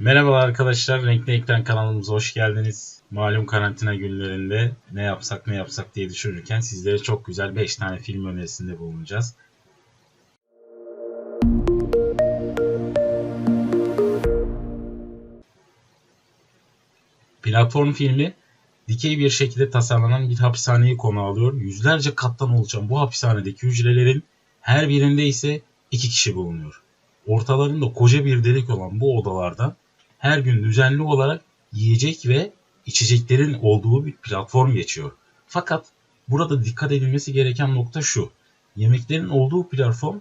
Merhabalar arkadaşlar, Renkli Ekran kanalımıza hoş geldiniz. Malum karantina günlerinde ne yapsak ne yapsak diye düşünürken sizlere çok güzel 5 tane film önerisinde bulunacağız. Platform filmi dikey bir şekilde tasarlanan bir hapishaneyi konu alıyor. Yüzlerce kattan oluşan bu hapishanedeki hücrelerin her birinde ise iki kişi bulunuyor. Ortalarında koca bir delik olan bu odalarda her gün düzenli olarak yiyecek ve içeceklerin olduğu bir platform geçiyor. Fakat burada dikkat edilmesi gereken nokta şu. Yemeklerin olduğu platform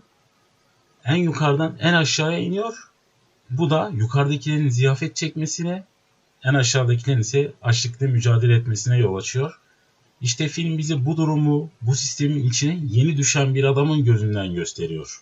en yukarıdan en aşağıya iniyor. Bu da yukarıdakilerin ziyafet çekmesine, en aşağıdakilerin ise açlıkla mücadele etmesine yol açıyor. İşte film bize bu durumu, bu sistemin içine yeni düşen bir adamın gözünden gösteriyor.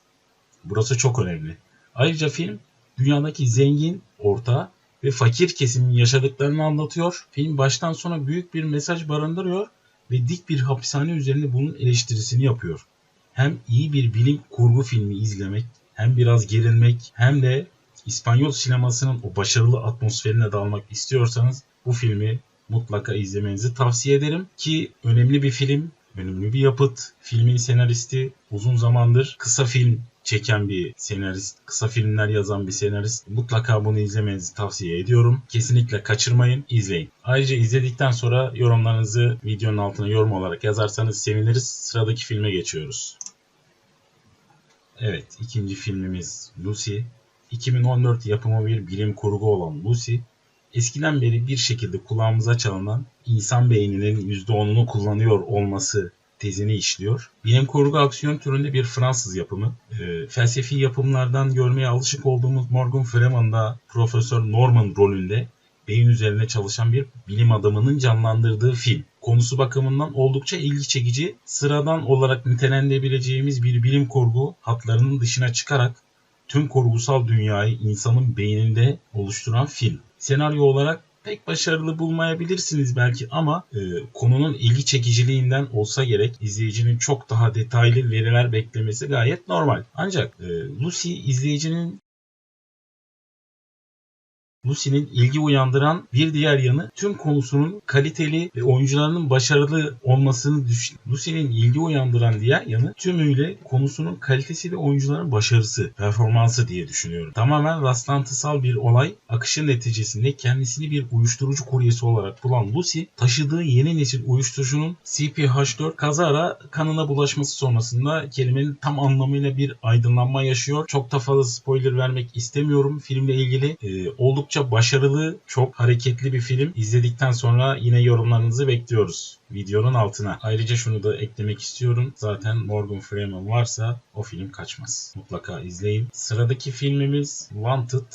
Burası çok önemli. Ayrıca film dünyadaki zengin, orta ve fakir kesimin yaşadıklarını anlatıyor. Film baştan sona büyük bir mesaj barındırıyor ve dik bir hapishane üzerinde bunun eleştirisini yapıyor. Hem iyi bir bilim kurgu filmi izlemek, hem biraz gerilmek, hem de İspanyol sinemasının o başarılı atmosferine dalmak istiyorsanız bu filmi mutlaka izlemenizi tavsiye ederim ki önemli bir film, önemli bir yapıt. Filmin senaristi uzun zamandır kısa film çeken bir senarist, kısa filmler yazan bir senarist. Mutlaka bunu izlemenizi tavsiye ediyorum. Kesinlikle kaçırmayın, izleyin. Ayrıca izledikten sonra yorumlarınızı videonun altına yorum olarak yazarsanız seviniriz. Sıradaki filme geçiyoruz. Evet, ikinci filmimiz Lucy. 2014 yapımı bir bilim kurgu olan Lucy, eskiden beri bir şekilde kulağımıza çalınan insan beyninin %10'unu kullanıyor olması tezini işliyor. Bilim kurgu aksiyon türünde bir Fransız yapımı. E, felsefi yapımlardan görmeye alışık olduğumuz Morgan Freeman'da Profesör Norman rolünde beyin üzerine çalışan bir bilim adamının canlandırdığı film. Konusu bakımından oldukça ilgi çekici, sıradan olarak nitelendirebileceğimiz bir bilim kurgu hatlarının dışına çıkarak tüm kurgusal dünyayı insanın beyninde oluşturan film. Senaryo olarak pek başarılı bulmayabilirsiniz belki ama e, konunun ilgi çekiciliğinden olsa gerek izleyicinin çok daha detaylı veriler beklemesi gayet normal. Ancak e, Lucy izleyicinin Lucy'nin ilgi uyandıran bir diğer yanı tüm konusunun kaliteli ve oyuncularının başarılı olmasını düşün. Lucy'nin ilgi uyandıran diğer yanı tümüyle konusunun kalitesi ve oyuncuların başarısı, performansı diye düşünüyorum. Tamamen rastlantısal bir olay, akışın neticesinde kendisini bir uyuşturucu kuryesi olarak bulan Lucy, taşıdığı yeni nesil uyuşturucunun CPH4 kazara kanına bulaşması sonrasında kelimenin tam anlamıyla bir aydınlanma yaşıyor. Çok da fazla spoiler vermek istemiyorum filmle ilgili. Ee, oldukça oldukça başarılı, çok hareketli bir film. İzledikten sonra yine yorumlarınızı bekliyoruz videonun altına. Ayrıca şunu da eklemek istiyorum. Zaten Morgan Freeman varsa o film kaçmaz. Mutlaka izleyin. Sıradaki filmimiz Wanted.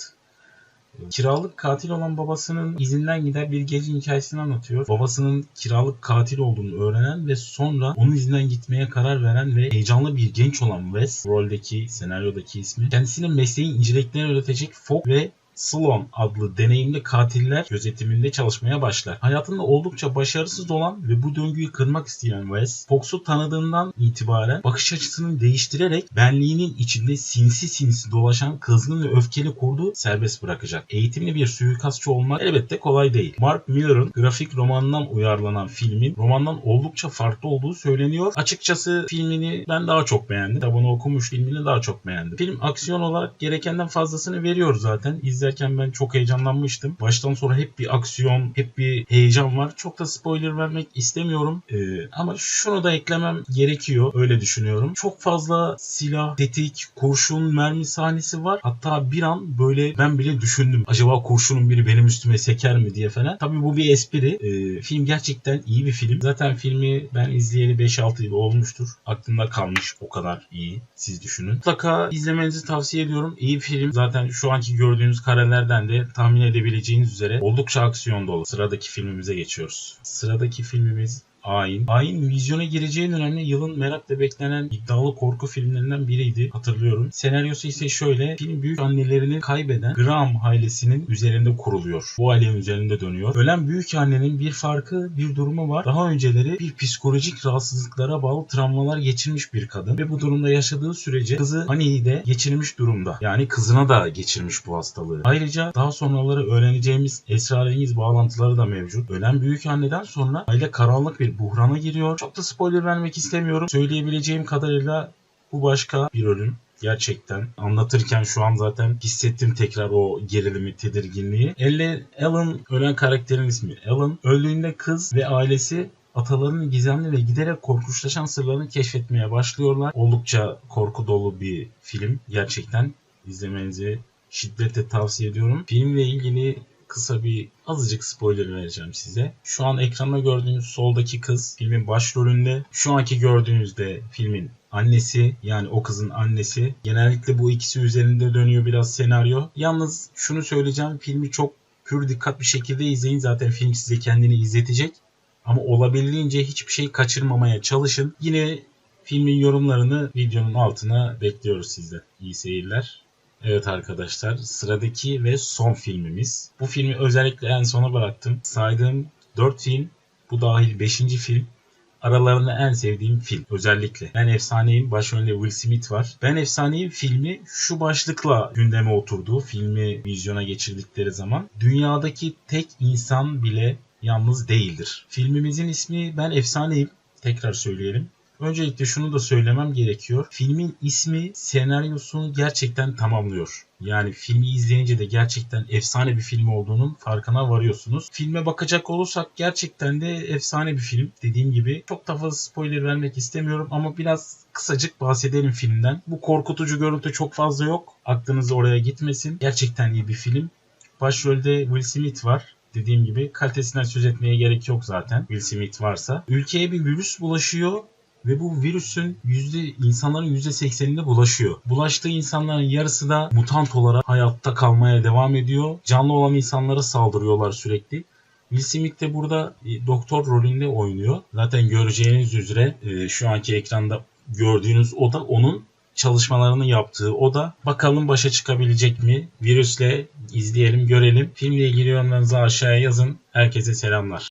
Kiralık katil olan babasının izinden gider bir gece hikayesini anlatıyor. Babasının kiralık katil olduğunu öğrenen ve sonra onun izinden gitmeye karar veren ve heyecanlı bir genç olan Wes, roldeki, senaryodaki ismi, kendisinin mesleğin inceliklerini öğretecek Fogg ve Sloan adlı deneyimli katiller gözetiminde çalışmaya başlar. Hayatında oldukça başarısız olan ve bu döngüyü kırmak isteyen Wes, Fox'u tanıdığından itibaren bakış açısını değiştirerek benliğinin içinde sinsi sinsi dolaşan kızgın ve öfkeli kurdu serbest bırakacak. Eğitimli bir suikastçı olmak elbette kolay değil. Mark Miller'ın grafik romanından uyarlanan filmin romandan oldukça farklı olduğu söyleniyor. Açıkçası filmini ben daha çok beğendim. Kitabını okumuş filmini daha çok beğendim. Film aksiyon olarak gerekenden fazlasını veriyor zaten. İzler izlerken ben çok heyecanlanmıştım. Baştan sonra hep bir aksiyon, hep bir heyecan var. Çok da spoiler vermek istemiyorum. Ee, ama şunu da eklemem gerekiyor. Öyle düşünüyorum. Çok fazla silah, tetik, kurşun, mermi sahnesi var. Hatta bir an böyle ben bile düşündüm. Acaba kurşunun biri benim üstüme seker mi diye falan. Tabii bu bir espri. Ee, film gerçekten iyi bir film. Zaten filmi ben izleyeli 5-6 yıl olmuştur. Aklımda kalmış o kadar iyi. Siz düşünün. Mutlaka izlemenizi tavsiye ediyorum. İyi bir film. Zaten şu anki gördüğünüz karelerden de tahmin edebileceğiniz üzere oldukça aksiyon dolu. Sıradaki filmimize geçiyoruz. Sıradaki filmimiz Ayin. Ayin vizyona gireceği dönemde yılın merakla beklenen iddialı korku filmlerinden biriydi hatırlıyorum. Senaryosu ise şöyle. Film büyük annelerini kaybeden Graham ailesinin üzerinde kuruluyor. Bu ailenin üzerinde dönüyor. Ölen büyük annenin bir farkı, bir durumu var. Daha önceleri bir psikolojik rahatsızlıklara bağlı travmalar geçirmiş bir kadın ve bu durumda yaşadığı sürece kızı Hani'yi de geçirmiş durumda. Yani kızına da geçirmiş bu hastalığı. Ayrıca daha sonraları öğreneceğimiz esrarengiz bağlantıları da mevcut. Ölen büyük anneden sonra aile karanlık bir buhrana giriyor. Çok da spoiler vermek istemiyorum. Söyleyebileceğim kadarıyla bu başka bir ölüm. Gerçekten anlatırken şu an zaten hissettim tekrar o gerilimi, tedirginliği. Elle Alan ölen karakterin ismi. Alan öldüğünde kız ve ailesi atalarının gizemli ve giderek korkunçlaşan sırlarını keşfetmeye başlıyorlar. Oldukça korku dolu bir film. Gerçekten izlemenizi şiddetle tavsiye ediyorum. Filmle ilgili kısa bir azıcık spoiler vereceğim size. Şu an ekranda gördüğünüz soldaki kız filmin başrolünde. Şu anki gördüğünüzde filmin annesi yani o kızın annesi. Genellikle bu ikisi üzerinde dönüyor biraz senaryo. Yalnız şunu söyleyeceğim filmi çok pür dikkat bir şekilde izleyin. Zaten film size kendini izletecek. Ama olabildiğince hiçbir şey kaçırmamaya çalışın. Yine filmin yorumlarını videonun altına bekliyoruz sizden. İyi seyirler. Evet arkadaşlar sıradaki ve son filmimiz. Bu filmi özellikle en sona bıraktım. Saydığım 4 film bu dahil 5. film. Aralarında en sevdiğim film özellikle. Ben Efsaneyim başrolünde Will Smith var. Ben Efsaneyim filmi şu başlıkla gündeme oturdu. Filmi vizyona geçirdikleri zaman. Dünyadaki tek insan bile yalnız değildir. Filmimizin ismi Ben Efsaneyim. Tekrar söyleyelim. Öncelikle şunu da söylemem gerekiyor. Filmin ismi senaryosunu gerçekten tamamlıyor. Yani filmi izleyince de gerçekten efsane bir film olduğunun farkına varıyorsunuz. Filme bakacak olursak gerçekten de efsane bir film. Dediğim gibi çok da fazla spoiler vermek istemiyorum ama biraz kısacık bahsedelim filmden. Bu korkutucu görüntü çok fazla yok. Aklınız oraya gitmesin. Gerçekten iyi bir film. Başrolde Will Smith var. Dediğim gibi kalitesinden söz etmeye gerek yok zaten. Will Smith varsa. Ülkeye bir virüs bulaşıyor ve bu virüsün yüzde insanların yüzde sekseninde bulaşıyor. Bulaştığı insanların yarısı da mutant olarak hayatta kalmaya devam ediyor. Canlı olan insanlara saldırıyorlar sürekli. Will Smith de burada e, doktor rolünde oynuyor. Zaten göreceğiniz üzere e, şu anki ekranda gördüğünüz o da onun çalışmalarını yaptığı o da bakalım başa çıkabilecek mi? Virüsle izleyelim görelim. Filmle ilgili yorumlarınızı aşağıya yazın. Herkese selamlar.